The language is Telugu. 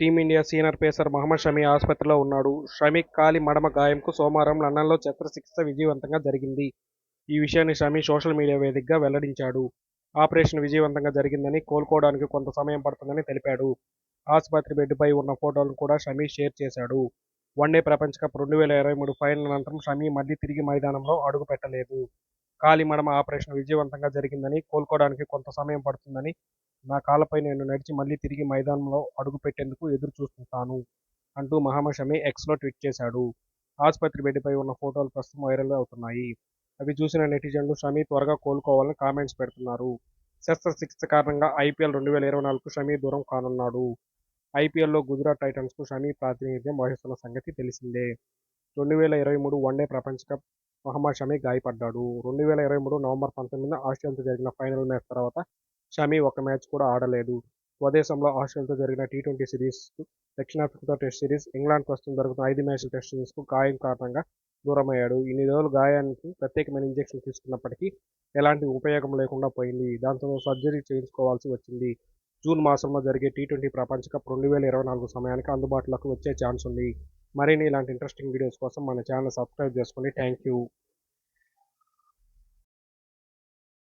Team India senior pacer Mohammed Shami ఆసుపత్రిలో ఉన్నాడు. షమి కాలి మడమ గాయంకు సోమవారం లండన్లో శస్త్రచికిత్స విజయవంతంగా జరిగింది. ఈ విషయాన్ని షమి సోషల్ మీడియా వేదికగా వెల్లడించాడు. ఆపరేషన్ విజయవంతంగా జరిగిందని, కోలుకోవడానికి కొంత సమయం పడుతుందని తెలిపాడు. ఆసుపత్రి బెడ్పై ఉన్న ఫోటోలను కూడా షమీ షేర్ చేశాడు. వన్డే ప్రపంచకప్ రెండు వేల ఇరవై మూడు ఫైనల్ అనంతరం షమీ మళ్ళీ తిరిగి మైదానంలో అడుగుపెట్టలేదు. పెట్టలేదు కాలిమడమ ఆపరేషన్ విజయవంతంగా జరిగిందని, కోలుకోవడానికి కొంత సమయం పడుతుందని, నా కాలపై నేను నడిచి మళ్ళీ తిరిగి మైదానంలో అడుగుపెట్టేందుకు ఎదురు చూస్తుంటాను అంటూ మహామషమి షమి ఎక్స్లో ట్వీట్ చేశాడు. ఆసుపత్రి బెడ్పై ఉన్న ఫోటోలు ప్రస్తుతం వైరల్ అవుతున్నాయి. అవి చూసిన నెటిజన్లు షమి త్వరగా కోలుకోవాలని కామెంట్స్ పెడుతున్నారు. శస్త్రచికిత్స కారణంగా ఐపీఎల్ రెండు వేల ఇరవై నాలుగుకు షమి దూరం కానున్నాడు. ఐపీఎల్లో గుజరాత్ టైటన్స్కు షమి ప్రాతినిధ్యం వహిస్తున్న సంగతి తెలిసిందే. రెండు వేల ఇరవై మూడు వన్డే ప్రపంచకప్ మహమ్మద్ షమి గాయపడ్డాడు. రెండు వేల ఇరవై మూడు నవంబర్ పంతొమ్మిదిన ఆస్ట్రేలియాతో జరిగిన ఫైనల్ మ్యాచ్ తర్వాత షమి ఒక మ్యాచ్ కూడా ఆడలేదు. స్వదేశంలో ఆస్ట్రేలియాతో జరిగిన టీ-ట్వంటీ సిరీస్, దక్షిణాఫ్రికాతో టెస్ట్ సిరీస్, ఇంగ్లాండ్ ప్రస్తుతం జరుగుతున్న ఐదు మ్యాచ్ల టెస్ట్ సిరీస్కు గాయం కారణంగా దూరమయ్యాడు. ఇన్ని రోజులు గాయానికి ప్రత్యేకమైన ఇంజెక్షన్ తీసుకున్నప్పటికీ ఎలాంటి ఉపయోగం లేకుండా పోయింది. దాంతో సర్జరీ చేయించుకోవాల్సి వచ్చింది. జూన్ మాసంలో జరిగే టీ-ట్వంటీ ప్రపంచకప్ రెండు వేల ఇరవై నాలుగు సమయానికి అందుబాటులోకి వచ్చే ఛాన్స్ ఉంది. మరిన్ని ఇలాంటి ఇంట్రెస్టింగ్ వీడియోస్ కోసం మన ఛానల్ సబ్స్క్రైబ్ చేసుకోండి థ్యాంక్యూ